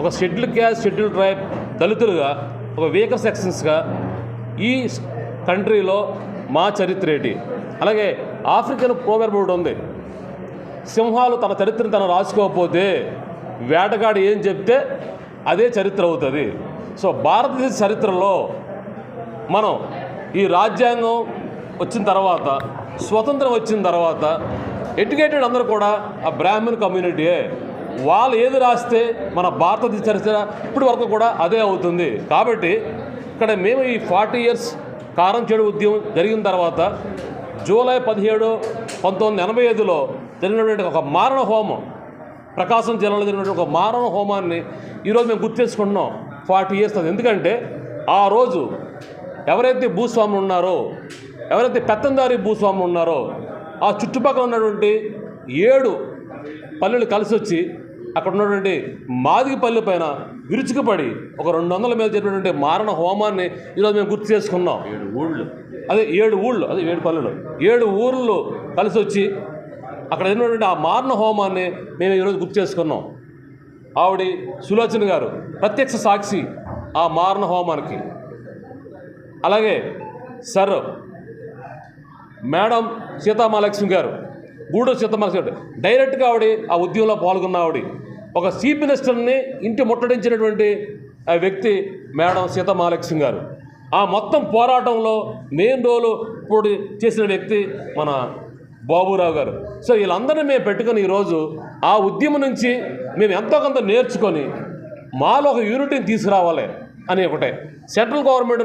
ఒక schedule caste schedule tribe దళితులుగా ఒక వీకర్ సెక్షన్స్గా ఈ కంట్రీలో మా చరిత్ర ఏంటి? అలాగే ఆఫ్రికన్ ప్రోవర్బ్ ఒకటి ఉంది. సింహాలు తన చరిత్రను తను రాసుకోకపోతే వేటగాడు ఏం చెప్తే అదే చరిత్ర అవుతుంది. సో భారతదేశ చరిత్రలో మనం ఈ రాజ్యాంగం వచ్చిన తర్వాత స్వతంత్రం వచ్చిన తర్వాత ఎడ్యుకేటెడ్ అందరూ కూడా ఆ బ్రాహ్మణ్ కమ్యూనిటీయే. వాళ్ళు ఏది రాస్తే మన భారతదేశ చరిత్ర ఇప్పటి వరకు కూడా అదే అవుతుంది. కాబట్టి ఇక్కడ మేము ఈ ఫార్టీ ఇయర్స్ కారం చెడు ఉద్యమం జరిగిన తర్వాత జూలై పదిహేడు పంతొమ్మిది ఎనభై ఐదులో జరిగినటువంటి ఒక మారణ హోమం ప్రకాశం జిల్లాలో జరిగినటువంటి ఒక మారణ హోమాన్ని ఈరోజు మేము గుర్తు చేసుకుంటున్నాం ఫార్టీ ఇయర్స్ అది ఎందుకంటే ఆ రోజు ఎవరైతే భూస్వాములు ఉన్నారో ఎవరైతే పెత్తందారి భూస్వాములు ఉన్నారో ఆ చుట్టుపక్కల ఉన్నటువంటి ఏడు పల్లెలు కలిసి వచ్చి అక్కడ ఉన్నటువంటి మాదిగి పల్లె పైన విరుచుకుపడి ఒక రెండు వందల మీద జరిగినటువంటి మారణ హోమాన్ని ఈరోజు మేము గుర్తు చేసుకున్నాం. ఏడు ఊళ్ళు. అదే ఏడు ఊళ్ళు అదే ఏడు పల్లెలు. ఏడు ఊళ్ళు కలిసి వచ్చి అక్కడ జరిగినటువంటి ఆ మారణ హోమాన్ని మేము ఈరోజు గుర్తు చేసుకున్నాం. ఆవిడ సులోచన గారు ప్రత్యక్ష సాక్షి ఆ మారణ హోమానికి. అలాగే సర్ మేడం సీతామహాలక్ష్మి గారు గూడూరు సీతామహాలక్ష్మి గారు డైరెక్ట్గా ఆవిడ ఆ ఉద్యమంలో పాల్గొన్న ఆవిడ. ఒక చీఫ్ మినిస్టర్ని ఇంటి ముట్టడించినటువంటి ఆ వ్యక్తి మేడం సీతామహాలక్ష్మి గారు. ఆ మొత్తం పోరాటంలో మెయిన్ రోలు ఇప్పుడు చేసిన వ్యక్తి మన బాబురావు గారు. సో వీళ్ళందరినీ మేము పెట్టుకొని ఈరోజు ఆ ఉద్యమం నుంచి మేము ఎంతో కొంత నేర్చుకొని మాలో ఒక యూనిటీని తీసుకురావాలి అని ఒకటే. Central government